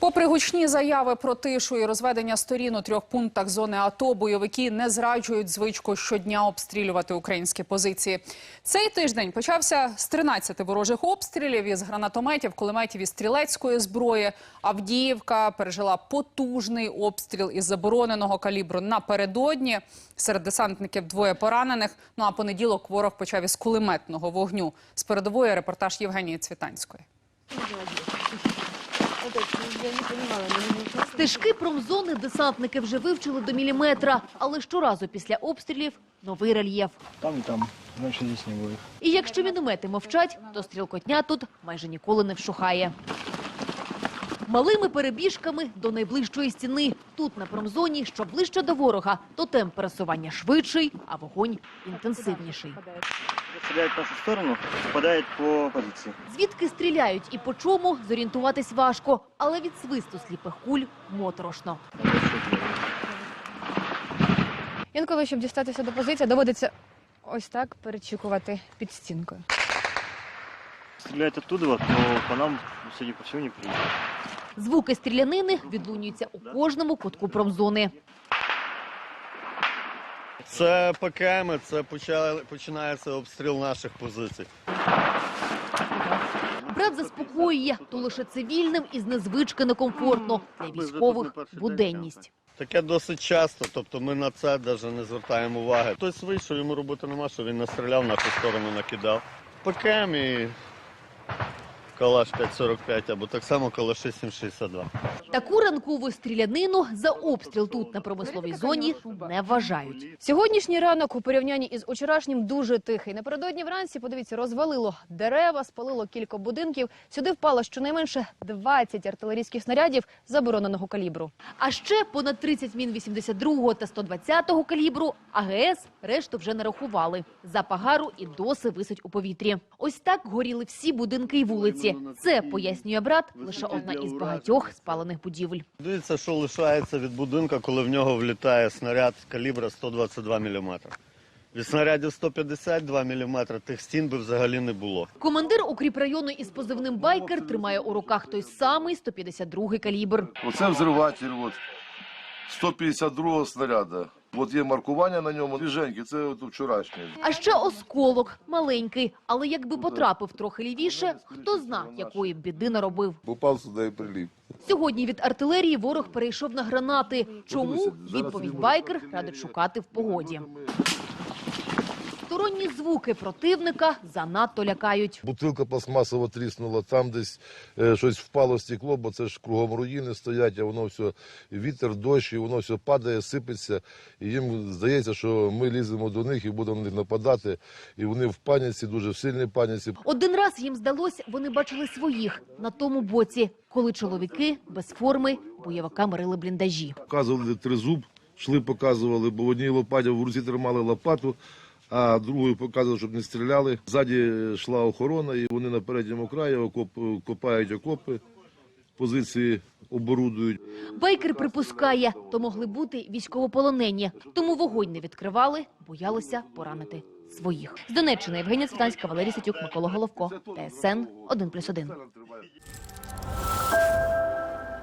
Попри гучні заяви про тишу і розведення сторін у трьох пунктах зони АТО, бойовики не зраджують звичку щодня обстрілювати українські позиції. Цей тиждень почався з 13 ворожих обстрілів із гранатометів, кулеметів і стрілецької зброї. Авдіївка пережила потужний обстріл із забороненого калібру напередодні. Серед десантників двоє поранених. Ну а понеділок ворог почав із кулеметного вогню. З передової репортаж Євгенії Цвітанської. Стежки промзони десантники вже вивчили до міліметра, але щоразу після обстрілів новий рельєф. Там и там, значит здесь не будет. І якщо міномети мовчать, то стрілкотня тут майже ніколи не вщухає. Малими перебіжками до найближчої стіни. Тут, на промзоні, що ближче до ворога, то темп пересування швидший, а вогонь інтенсивніший. Стреляет в нашу сторону, попадает по позиции. Звідки стріляють і по чому зорієнтуватись важко, але від свисту сліпих куль моторошно. Інколи, щоб дістатися до позиції, доводиться ось так перечікувати під стінкою. Стреляет оттуда, вот, но по нам, судя по всему, не приедет. Звуки стрілянини відлунюються у кожному кутку промзони. Це ПКМ, це починається обстріл наших позицій. Брат заспокоює, то лише цивільним із незвички некомфортно. Для військових буденність. Таке досить часто, тобто ми на це навіть не звертаємо уваги. Хтось вийшов, йому роботи нема, що він настріляв, нашу сторону накидав. ПКМ і калаш 545 або так само калаши 762. Таку ранкову стрілянину за обстріл тут на промисловій зоні не вважають. Сьогоднішній ранок у порівнянні із учорашнім дуже тихий. Напередодні вранці, подивіться, розвалило дерева, спалило кілька будинків. Сюди впало щонайменше 20 артилерійських снарядів забороненого калібру. А ще понад 30 мін 82 та 120 калібру АГС решту вже не рахували. Запах гару і досі висить у повітрі. Ось так горіли всі будинки і вулиці. Це, пояснює брат, лише одна із багатьох спалених будівель. Дивіться, що лишається від будинка, коли в нього влітає снаряд калібра 122 мм. Від снарядів 152 мм тих стін би взагалі не було. Командир укріпрайону із позивним «Байкер» тримає у руках той самий 152 калібр. Оце взриватель от, 152 снаряда. От є маркування на ньому. Свіженький, це от вчорашнє. А ще осколок маленький, але якби потрапив трохи лівіше, хто зна, якої б біди наробив. Попав сюди і приліп. Сьогодні від артилерії ворог перейшов на гранати. Чому? Відповідь «Байкер» радить шукати в погоді. Сторонні звуки противника занадто лякають. Бутилка пластмасова тріснула, там десь е, щось впало стекло, бо це ж кругом руїни стоять, а воно все вітер, дощ, і воно все падає, сипеться. І їм здається, що ми ліземо до них і будемо на них нападати. І вони в паніці, дуже в сильній паніці. Один раз їм здалось, вони бачили своїх на тому боці, коли чоловіки без форми бойовикам рили бліндажі. Показували тризуб, шли, показували, бо в одній лопаті в руці тримали лопату, а другою показували, щоб не стріляли. Ззаді йшла охорона, і вони на передньому краї окоп, копають окопи, позиції оборудують. Бейкер припускає, то могли бути військовополонені, тому вогонь не відкривали, боялися поранити своїх. З Донеччини Євгенія Цвітанська, Валерій Сетюк, Микола Головко, ТСН 1+,1.